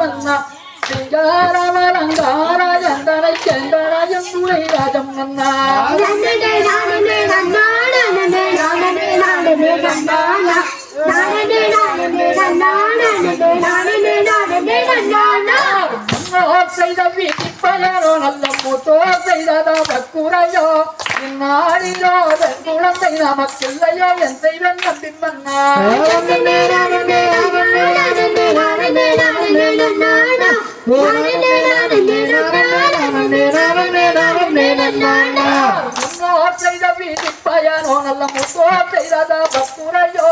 மன்னா சிங்காரமலங்கார எந்தனை செந்தனையும் துணை ராஜம் மன்னா செய்த வீட்டிப்பயரோ நல்ல மூத்தோர் செய்ததா பக்குறையோ இந்நாளிலோ வெண் குழந்தை நமக்கில்லையோ என் செய்வன் நம்பி மன்னா முன்னோர் செய்த வீட்டிப்பயரோ நல்ல மூத்தோர் செய்ததா பக்குறையோ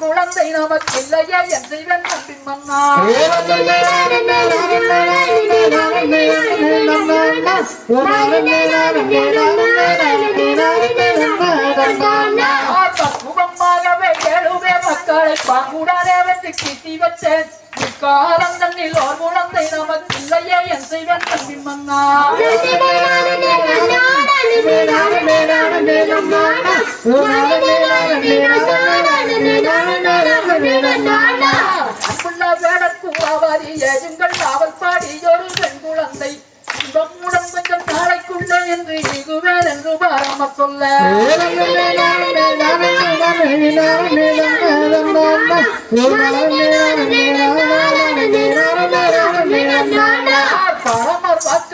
குழந்தை நமக்கில்லையோ என் செய்வன் நம்பி மன்னா எழுவே மக்களை பாங்குடனே வந்து கிட்டி வச்சேன். இக்காலம் தன்னில் ஓர் குழந்தை செய்வன் நம்பி மன்னா அன்புள்ள ஆவாரி ஏஜுங்கள் காவல் பாடி ஒரு பெண் குழந்தை இன்பமுடன் கொஞ்சம் என்று இகுவேன் என்று பாராம சொல்ல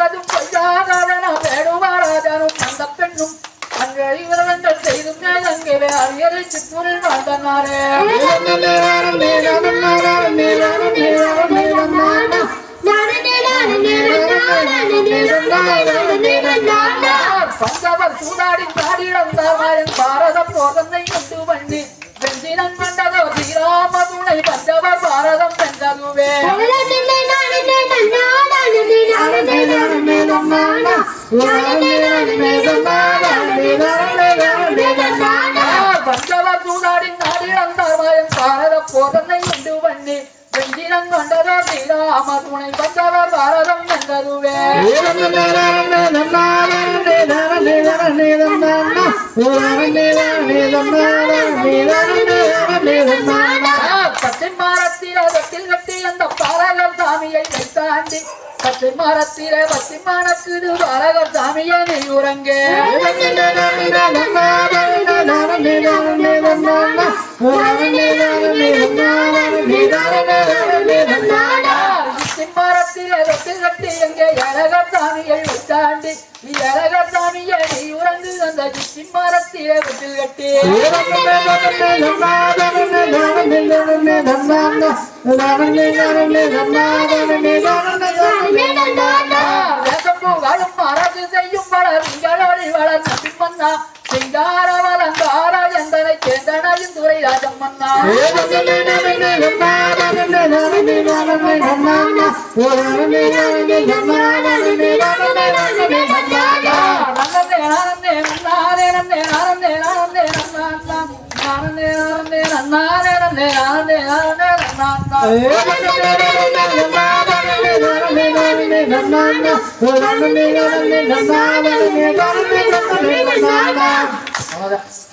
வாக்கதும் பொய்யாதவன வேடுவாராதனும் அந்த பெண்ணும். அங்கே இவர்கள் செய்தும் அங்கே அரியரை சித்தூரில் வாழ்ந்தனாரே. பந்தவர் சூடாடி பாடிடந்தாரின் பாரத போதனை கொண்டு பண்ணி வெஞ்சினம் கண்டதோ ஸ்ரீராம துணை பாரதம் வென்றதுவே. பச்சை மாரத்தில் மரத்திரத்தில் கட்டி அந்த பாரகர் சாமியை வைத்தாண்டி பச்சை மரத்தில பச்சை மணக்குது பாரகர் சாமியை நீ உறங்கே. மரத்தில ரொட்டி கட்டி எங்கே அழகர் சாமியை வைத்தாண்டி நீ அழகர் சாமியை நீ உறங்கு அந்த சித்தி மரத்தில கட்டி. அரசு செய்யும் வளர் திங்களோடி வளர் சிங்கார வலங்கார எந்தனை கேந்தனையும் துறை ராஜம் மன்னா అవునా